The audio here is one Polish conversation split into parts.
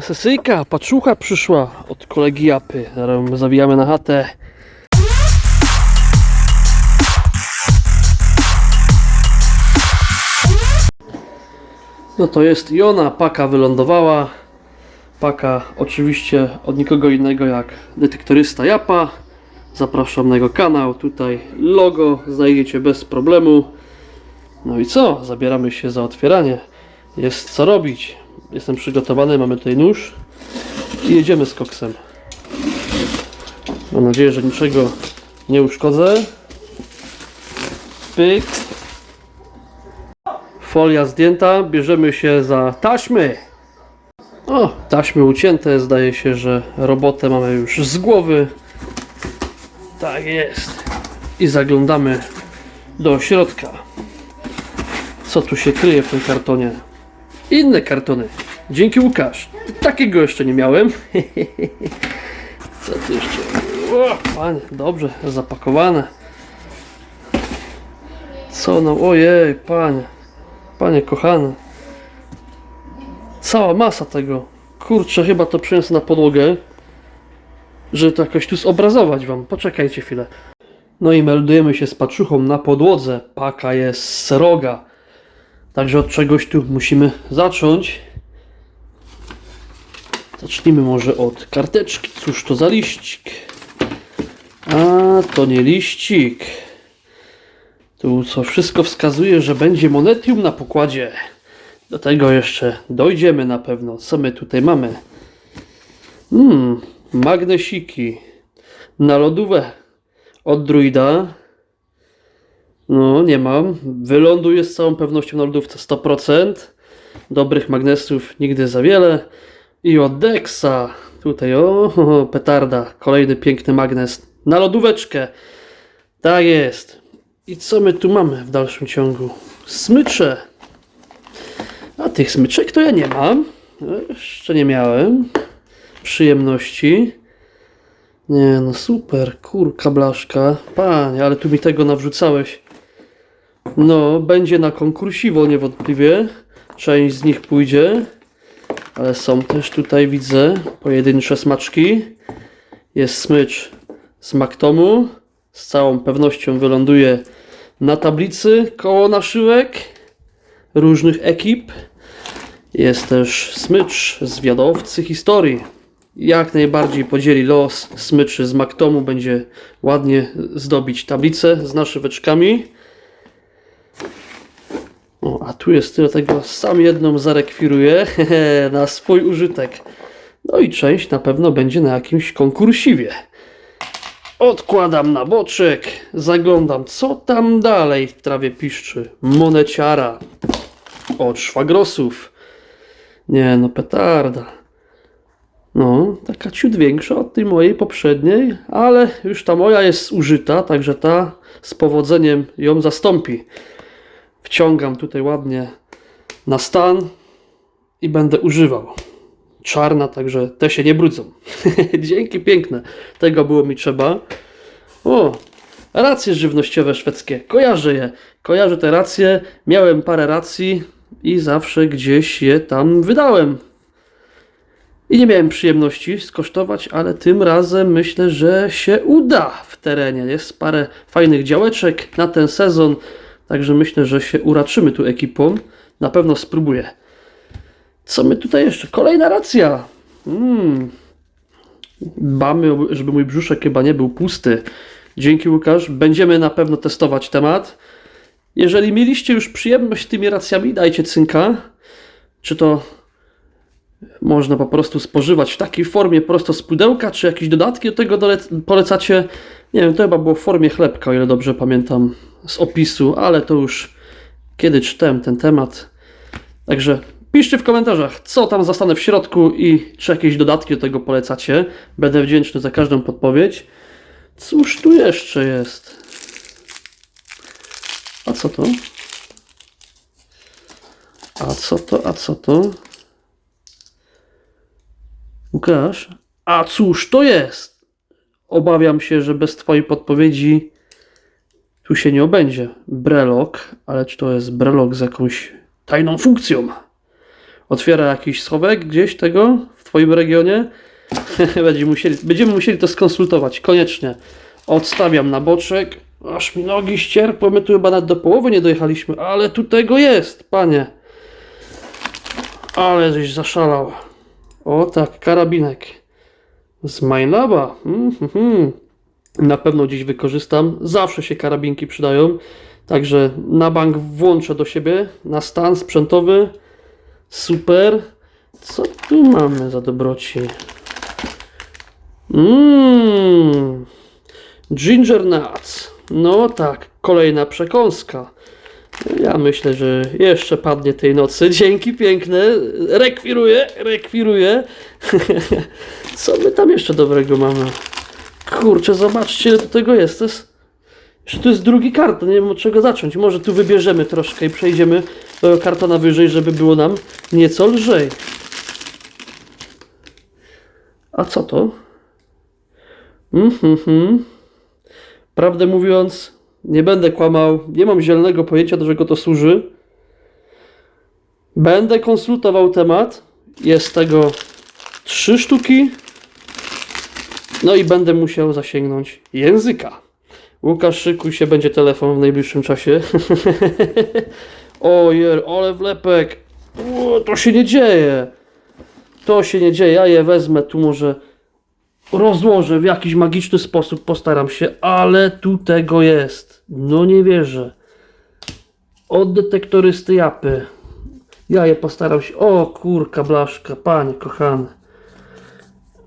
Sesyjka, paczucha przyszła od kolegi Japy. Zaraz zawijamy na chatę. No to jest i ona, paka wylądowała. Paka oczywiście od nikogo innego jak detektorysta Japa. Zapraszam na jego kanał. Tutaj logo znajdziecie bez problemu. No i co? Zabieramy się za otwieranie. Jest co robić. Jestem przygotowany, mamy tutaj nóż i jedziemy z koksem. Mam nadzieję, że niczego nie uszkodzę. Pyk. Folia zdjęta, bierzemy się za taśmy. O, taśmy ucięte, zdaje się, że robotę mamy już z głowy. Tak jest. I zaglądamy do środka. Co tu się kryje w tym kartonie? Inne kartony. Dzięki Łukasz. Takiego jeszcze nie miałem. Co tu jeszcze? O, panie, dobrze, zapakowane. Co no, ojej, panie. Panie kochany. Cała masa tego. Kurczę, chyba to przyniosę na podłogę. Żeby to jakoś tu zobrazować wam. Poczekajcie chwilę. No i meldujemy się z paczuchą na podłodze. Paka jest sroga. Także od czegoś tu musimy zacząć. Zacznijmy może od karteczki. Cóż to za liścik? A, to nie liścik. Tu co wszystko wskazuje, że będzie monetium na pokładzie. Do tego jeszcze dojdziemy na pewno. Co my tutaj mamy? Hmm, magnesiki. Na lodówę od druida. No, nie mam. Wyląduje z całą pewnością na lodówce 100%. Dobrych magnesów nigdy za wiele. I od Dexa. Tutaj, o, petarda. Kolejny piękny magnes na lodóweczkę. Tak jest. I co my tu mamy w dalszym ciągu? Smycze. A tych smyczek to ja nie mam. Jeszcze nie miałem. Przyjemności. Nie no super, kurka blaszka. Panie, ale tu mi tego nawrzucałeś. No, będzie na konkursiwo niewątpliwie. Część z nich pójdzie. Ale są też tutaj, widzę, pojedyncze smaczki. Jest smycz z Maktomu. Z całą pewnością wyląduje na tablicy koło naszyłek różnych ekip. Jest też smycz z wiadowcy historii. Jak najbardziej podzieli los smyczy z Maktomu. Będzie ładnie zdobić tablicę z naszyweczkami. Tu jest tyle tego, sam jedną zarekwiruję na swój użytek. No i część na pewno będzie na jakimś konkursiwie. Odkładam na boczek, zaglądam, co tam dalej w trawie piszczy. Moneciara od szwagrosów. Nie no, petarda. No, taka ciut większa od tej mojej poprzedniej, ale już ta moja jest użyta, także ta z powodzeniem ją zastąpi. Wciągam tutaj ładnie na stan i będę używał. Czarna, także te się nie brudzą. Dzięki piękne. Tego było mi trzeba. O, racje żywnościowe szwedzkie. Kojarzę je. Kojarzę te racje. Miałem parę racji i zawsze gdzieś je tam wydałem. I nie miałem przyjemności skosztować, ale tym razem myślę, że się uda w terenie. Jest parę fajnych działeczek na ten sezon, także myślę, że się uraczymy tu ekipą. Na pewno spróbuję. Co my tutaj jeszcze? Kolejna racja. Mm. Dbamy, żeby mój brzuszek chyba nie był pusty. Dzięki Łukasz. Będziemy na pewno testować temat. Jeżeli mieliście już przyjemność tymi racjami, dajcie cynka. Czy to można po prostu spożywać w takiej formie prosto z pudełka, czy jakieś dodatki do tego polecacie? Nie wiem, to chyba było w formie chlebka, o ile dobrze pamiętam z opisu, ale to już kiedy czytałem ten temat. Także piszcie w komentarzach, co tam zastanę w środku i czy jakieś dodatki do tego polecacie. Będę wdzięczny za każdą podpowiedź. Cóż tu jeszcze jest? A co to? A co to? A co to? Łukasz? A cóż to jest? Obawiam się, że bez Twojej podpowiedzi tu się nie obędzie. Brelok, ale czy to jest brelok z jakąś tajną funkcją? otwiera jakiś schowek gdzieś tego w Twoim regionie? Będziemy musieli, będziemy musieli to skonsultować, koniecznie. Odstawiam na boczek, aż mi nogi ścierpły, my tu chyba nawet do połowy nie dojechaliśmy, ale tu tego jest, panie. Ale żeś zaszalał. O tak, karabinek. Z Majlaba. Mm, mm. Na pewno dziś wykorzystam. Zawsze się karabinki przydają. Także na bank włączę do siebie na stan sprzętowy. Super. Co tu mamy za dobroci? Mmm. Ginger nuts. No tak, kolejna przekąska. Ja myślę, że jeszcze padnie tej nocy. Dzięki piękne. Rekwiruję, rekwiruję. Co my tam jeszcze dobrego mamy? Kurczę, zobaczcie, ile tu tego jest. To jest... Jeszcze tu jest drugi karton, nie wiem od czego zacząć. Może tu wybierzemy troszkę i przejdziemy do kartona wyżej, żeby było nam nieco lżej. A co to? Mhm, mhm. Prawdę mówiąc, nie będę kłamał, nie mam zielonego pojęcia, do czego to służy. Będę konsultował temat. Jest tego trzy sztuki. No i będę musiał zasięgnąć języka. Łukasz, szykuj się, będzie telefon w najbliższym czasie. Ojej, ale wlepek. O, to się nie dzieje. To się nie dzieje. Ja je wezmę tu może rozłożę w jakiś magiczny sposób, postaram się, ale tu tego jest. No nie wierzę. Od detektorysty japy. Ja je postaram się. O kurka blaszka, panie kochany.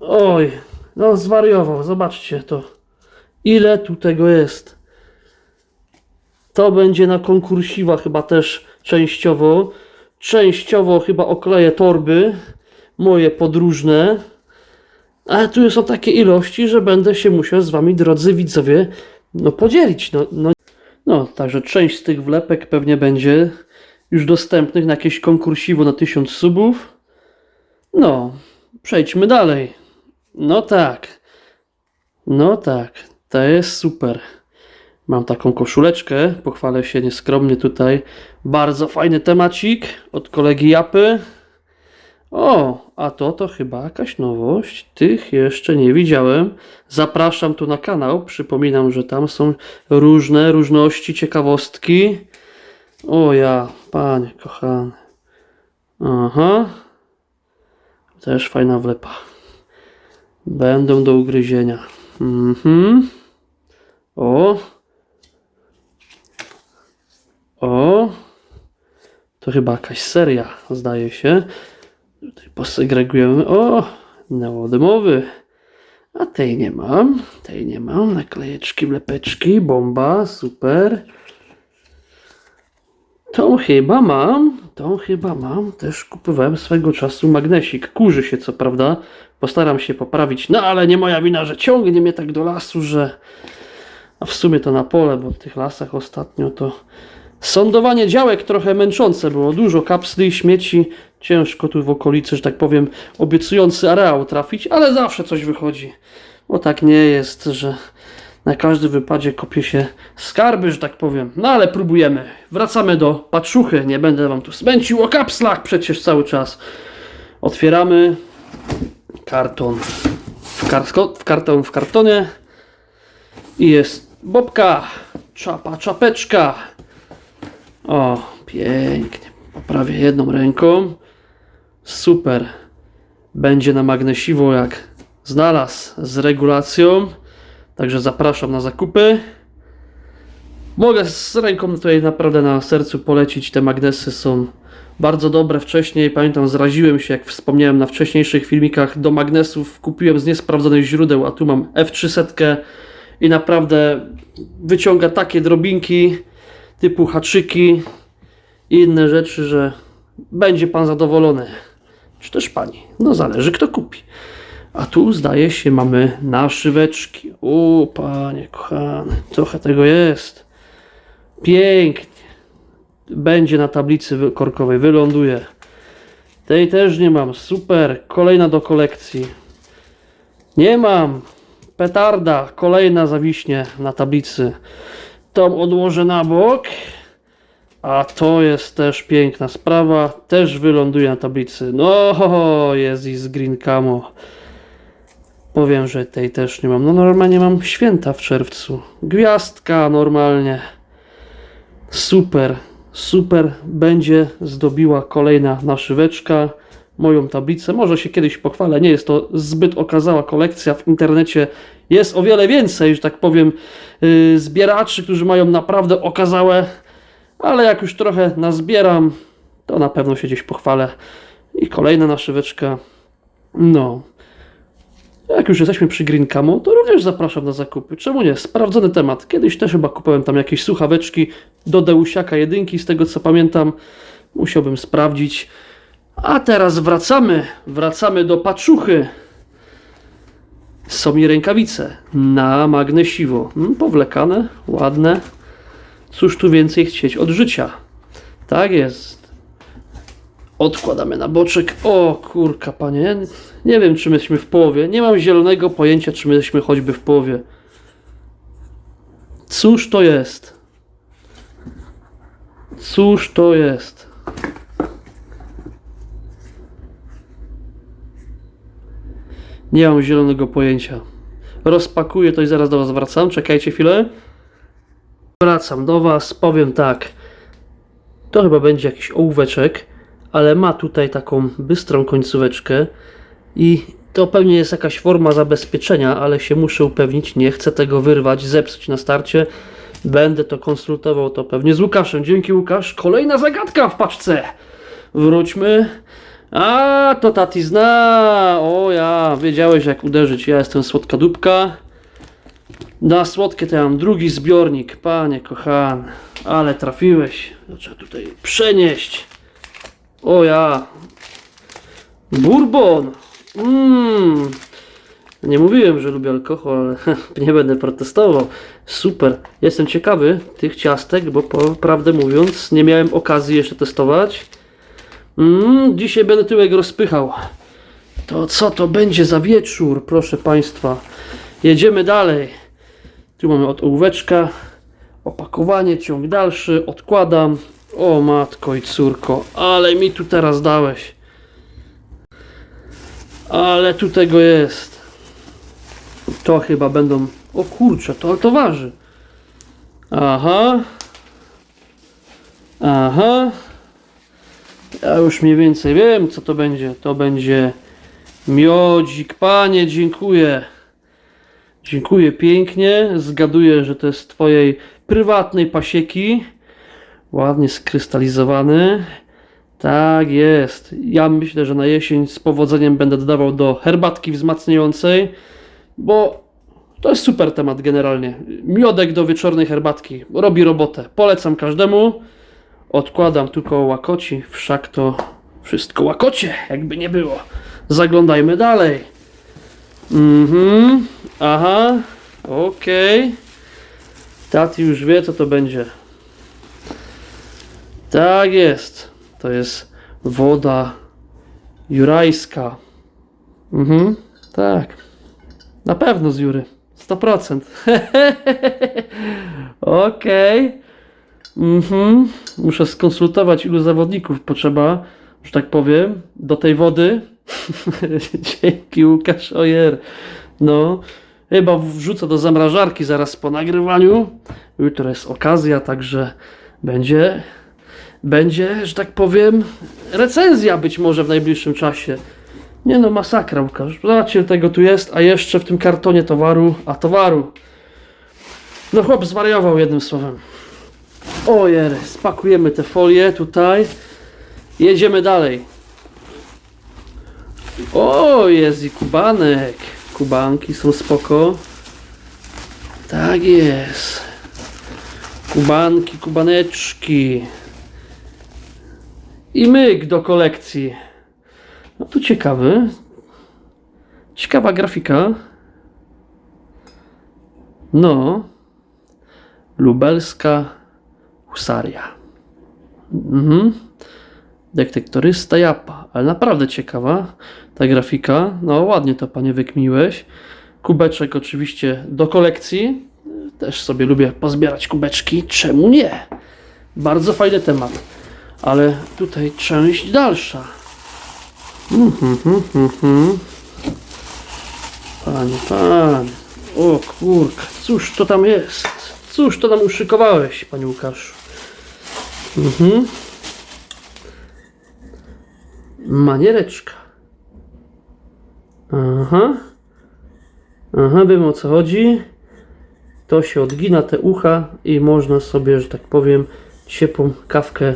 Oj, no zwariował, zobaczcie to. Ile tu tego jest. To będzie na konkursiwa chyba też częściowo. Częściowo chyba okleję torby moje podróżne. Ale tu są takie ilości, że będę się musiał z wami, drodzy widzowie, no podzielić. No, no, no także część z tych wlepek pewnie będzie już dostępnych na jakieś konkursiwo na 1000 subów. No, przejdźmy dalej. No tak. No tak, to jest super. Mam taką koszuleczkę, pochwalę się nieskromnie tutaj. Bardzo fajny temacik od kolegi Japy. O, a to to chyba jakaś nowość. Tych jeszcze nie widziałem. Zapraszam tu na kanał. Przypominam, że tam są różne różności, ciekawostki. O ja, panie kochany. Aha. Też fajna wlepa. Będą do ugryzienia. Mhm. O. O. To chyba jakaś seria, zdaje się. Tutaj posegregujemy. O, neodymowy. A tej nie mam. Tej nie mam. Naklejeczki, wlepeczki, bomba, super. Tą chyba mam. Tą chyba mam. Też kupowałem swego czasu magnesik. Kurzy się co prawda. Postaram się poprawić. No ale nie moja wina, że ciągnie mnie tak do lasu, że... A w sumie to na pole, bo w tych lasach ostatnio to... Sądowanie działek trochę męczące było. Dużo kapsli, śmieci. Ciężko tu w okolicy, że tak powiem, obiecujący areał trafić, ale zawsze coś wychodzi. Bo tak nie jest, że na każdym wypadzie kopie się skarby, że tak powiem. No ale próbujemy. Wracamy do paczuchy. Nie będę wam tu smęcił o kapslach przecież cały czas. Otwieramy karton w, w karton w kartonie i jest bobka, czapa, czapeczka. O, pięknie. Poprawię jedną ręką. Super. Będzie na magnesiwo jak znalazł z regulacją. Także zapraszam na zakupy. Mogę z ręką tutaj naprawdę na sercu polecić. Te magnesy są bardzo dobre. Wcześniej pamiętam, zraziłem się, jak wspomniałem na wcześniejszych filmikach, do magnesów kupiłem z niesprawdzonych źródeł, a tu mam F300 i naprawdę wyciąga takie drobinki typu haczyki i inne rzeczy, że będzie pan zadowolony. Czy też pani? No zależy kto kupi. A tu zdaje się mamy naszyweczki. O panie kochany, trochę tego jest. Pięknie. Będzie na tablicy korkowej, wyląduje. Tej też nie mam. Super. Kolejna do kolekcji. Nie mam. Petarda. Kolejna zawiśnie na tablicy. Tą odłożę na bok. A to jest też piękna sprawa. Też wyląduje na tablicy. No, jest i z Green Camo. Powiem, że tej też nie mam. No normalnie mam święta w czerwcu. Gwiazdka normalnie. Super, super będzie zdobiła kolejna naszyweczka moją tablicę. Może się kiedyś pochwalę. Nie jest to zbyt okazała kolekcja. W internecie jest o wiele więcej, że tak powiem, yy, zbieraczy, którzy mają naprawdę okazałe, ale jak już trochę nazbieram, to na pewno się gdzieś pochwalę. I kolejna naszyweczka. No. Jak już jesteśmy przy Green Camo, to również zapraszam na zakupy. Czemu nie? Sprawdzony temat. Kiedyś też chyba kupowałem tam jakieś słuchaweczki do Deusiaka jedynki, z tego co pamiętam. Musiałbym sprawdzić. A teraz wracamy. Wracamy do paczuchy. Są mi rękawice na magnesiwo. Mm, powlekane, ładne. Cóż tu więcej chcieć od życia? Tak jest. Odkładamy na boczek. O kurka, panie. Nie wiem, czy myśmy w połowie. Nie mam zielonego pojęcia, czy myśmy choćby w połowie. Cóż to jest? Cóż to jest? Nie mam zielonego pojęcia. Rozpakuję to i zaraz do Was wracam. Czekajcie chwilę. Wracam do Was. Powiem tak. To chyba będzie jakiś ołóweczek, ale ma tutaj taką bystrą końcóweczkę i to pewnie jest jakaś forma zabezpieczenia, ale się muszę upewnić. Nie chcę tego wyrwać, zepsuć na starcie. Będę to konsultował to pewnie z Łukaszem. Dzięki Łukasz. Kolejna zagadka w paczce. Wróćmy. A, to tati zna. O ja, wiedziałeś jak uderzyć. Ja jestem słodka dupka. Na słodkie to ja mam drugi zbiornik. Panie kochany, ale trafiłeś. Trzeba tutaj przenieść. O ja. Bourbon. Mmm. Nie mówiłem, że lubię alkohol, ale nie będę protestował. Super. Jestem ciekawy tych ciastek, bo po, prawdę mówiąc nie miałem okazji jeszcze testować. Mm, dzisiaj będę tyłek rozpychał. To co to będzie za wieczór, proszę Państwa. Jedziemy dalej. Tu mamy od ołóweczka. Opakowanie, ciąg dalszy. Odkładam. O matko i córko, ale mi tu teraz dałeś. Ale tu tego jest. To chyba będą... O kurczę, to, to waży. Aha. Aha. Ja już mniej więcej wiem, co to będzie. To będzie miodzik. Panie, dziękuję. Dziękuję pięknie. Zgaduję, że to jest twojej prywatnej pasieki. Ładnie skrystalizowany. Tak jest. Ja myślę, że na jesień z powodzeniem będę dodawał do herbatki wzmacniającej, bo to jest super temat generalnie. Miodek do wieczornej herbatki robi robotę. Polecam każdemu. Odkładam koło łakoci, wszak to wszystko łakocie, jakby nie było. Zaglądajmy dalej. Mhm, aha, okej. Tati już wie, co to będzie. Tak jest. To jest woda jurajska. Mhm, tak. Na pewno z Jury. 100%. Okej. Mhm. Muszę skonsultować, ilu zawodników potrzeba, że tak powiem, do tej wody. Dzięki Łukasz Ojer. No, chyba wrzucę do zamrażarki zaraz po nagrywaniu. Jutro jest okazja, także będzie, będzie, że tak powiem, recenzja być może w najbliższym czasie. Nie no, masakra Łukasz. Zobaczcie, tego tu jest, a jeszcze w tym kartonie towaru, a towaru. No chłop zwariował jednym słowem. Ojer, spakujemy te folie tutaj. Jedziemy dalej. O, jest i kubanek. Kubanki są spoko. Tak jest. Kubanki, kubaneczki. I myk do kolekcji. No tu ciekawy. Ciekawa grafika. No. Lubelska husaria. Mhm. Detektorysta Japa, ale naprawdę ciekawa ta grafika. No ładnie to panie wykmiłeś. Kubeczek oczywiście do kolekcji. Też sobie lubię pozbierać kubeczki. Czemu nie? Bardzo fajny temat. Ale tutaj część dalsza. Mhm, mhm. Panie, panie. O kurka, cóż to tam jest? Cóż to nam uszykowałeś, panie Łukaszu? Mhm. Maniereczka. Aha. Aha, wiem o co chodzi. To się odgina te ucha i można sobie, że tak powiem, ciepłą kawkę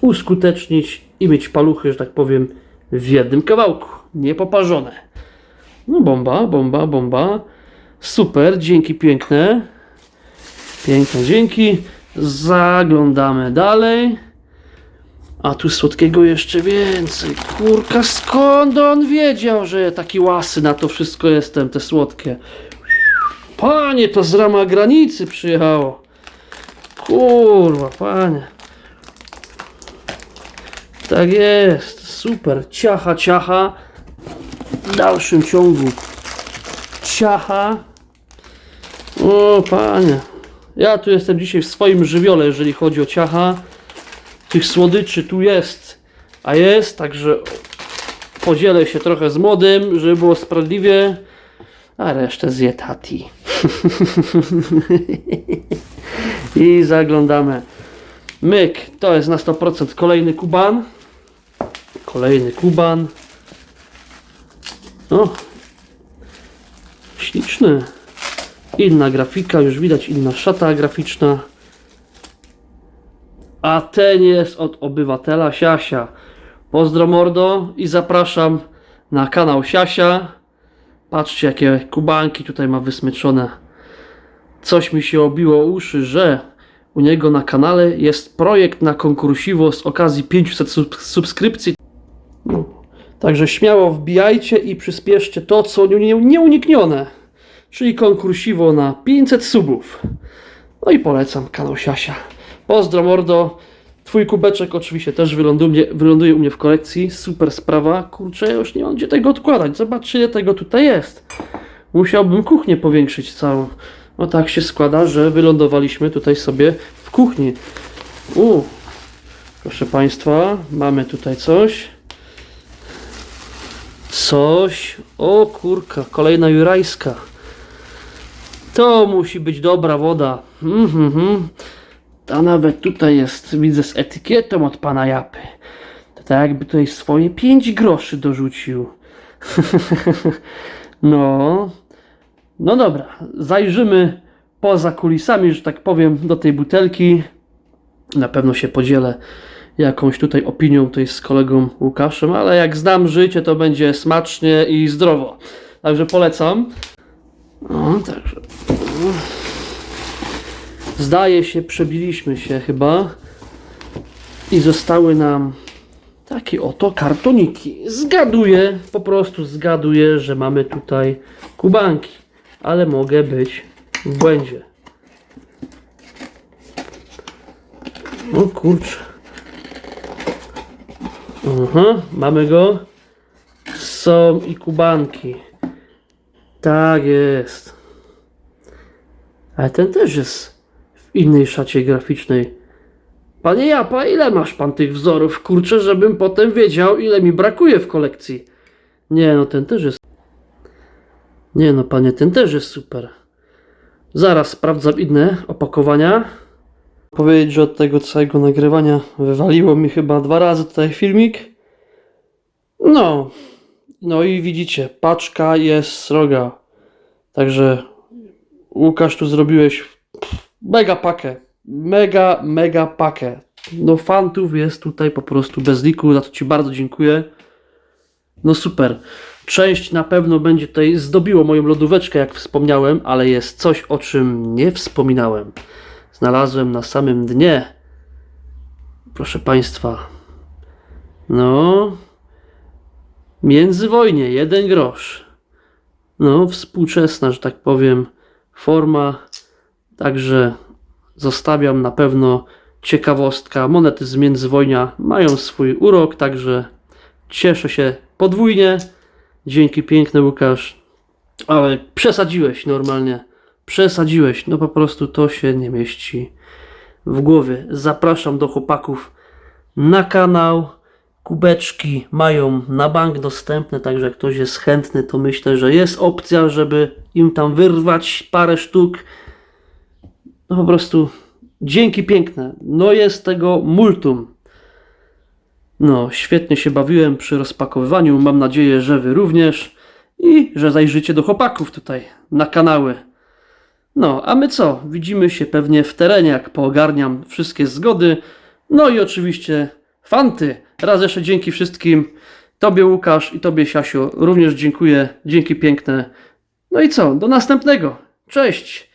uskutecznić i mieć paluchy, że tak powiem, w jednym kawałku. Niepoparzone. No bomba, bomba, bomba. Super, dzięki piękne. Piękne dzięki. Zaglądamy dalej. A tu słodkiego jeszcze więcej. Kurka, skąd on wiedział, że taki łasy na to wszystko jestem, te słodkie. Panie, to z rama granicy przyjechało. Kurwa, panie. Tak jest, super. Ciacha, ciacha. W dalszym ciągu. Ciacha. O, panie. Ja tu jestem dzisiaj w swoim żywiole, jeżeli chodzi o ciacha. Tych słodyczy tu jest, a jest, także podzielę się trochę z młodym, żeby było sprawiedliwie, a resztę zje tati. I zaglądamy. Myk, to jest na 100% kolejny kuban. Kolejny kuban. O, śliczny. Inna grafika, już widać inna szata graficzna. A ten jest od obywatela Siasia. Pozdro mordo i zapraszam na kanał Siasia. Patrzcie jakie kubanki tutaj ma wysmyczone. Coś mi się obiło uszy, że u niego na kanale jest projekt na konkursiwo z okazji 500 sub subskrypcji. No. Także śmiało wbijajcie i przyspieszcie to, co nie- nieuniknione. Czyli konkursiwo na 500 subów. No i polecam kanał Siasia. Pozdro mordo. Twój kubeczek oczywiście też wyląduje, wyląduje u mnie w kolekcji. Super sprawa. Kurczę, już nie mam gdzie tego odkładać. Zobaczcie, ile tego tutaj jest. Musiałbym kuchnię powiększyć całą. No tak się składa, że wylądowaliśmy tutaj sobie w kuchni. U, proszę Państwa, mamy tutaj coś. Coś. O kurka, kolejna jurajska. To musi być dobra woda. Mhm, mhm. A nawet tutaj jest, widzę z etykietą od pana Japy. To tak jakby tutaj swoje 5 groszy dorzucił. no. No dobra, zajrzymy poza kulisami, że tak powiem, do tej butelki. Na pewno się podzielę jakąś tutaj opinią tutaj z kolegą Łukaszem, ale jak znam życie, to będzie smacznie i zdrowo. Także polecam. No, także. Zdaje się, przebiliśmy się chyba. I zostały nam takie oto kartoniki. Zgaduję, po prostu zgaduję, że mamy tutaj kubanki. Ale mogę być w błędzie. O kurczę. Aha, mamy go. Są i kubanki. Tak jest. Ale ten też jest w innej szacie graficznej. Panie Japa, ile masz pan tych wzorów? Kurczę, żebym potem wiedział, ile mi brakuje w kolekcji. Nie, no ten też jest. Nie, no panie, ten też jest super. Zaraz sprawdzam inne opakowania. Powiedzieć, że od tego całego nagrywania wywaliło mi chyba dwa razy tutaj filmik. No, no i widzicie, paczka jest sroga. Także Łukasz, tu zrobiłeś mega pakę. Mega, mega pakę. No fantów jest tutaj po prostu bez liku, za to Ci bardzo dziękuję. No super. Część na pewno będzie tutaj zdobiło moją lodóweczkę, jak wspomniałem, ale jest coś, o czym nie wspominałem. Znalazłem na samym dnie. Proszę Państwa. No. Międzywojnie, jeden grosz. No, współczesna, że tak powiem, forma. Także zostawiam na pewno ciekawostka. Monety z międzywojnia mają swój urok, także cieszę się podwójnie. Dzięki piękny Łukasz. Ale przesadziłeś normalnie. Przesadziłeś. No po prostu to się nie mieści w głowie. Zapraszam do chłopaków na kanał. Kubeczki mają na bank dostępne, także jak ktoś jest chętny, to myślę, że jest opcja, żeby im tam wyrwać parę sztuk. No po prostu dzięki piękne. No jest tego multum. No, świetnie się bawiłem przy rozpakowywaniu. Mam nadzieję, że Wy również i że zajrzycie do chłopaków tutaj na kanały. No, a my co? Widzimy się pewnie w terenie, jak poogarniam wszystkie zgody. No i oczywiście fanty. Raz jeszcze dzięki wszystkim. Tobie Łukasz i Tobie Siasiu również dziękuję. Dzięki piękne. No i co? Do następnego. Cześć!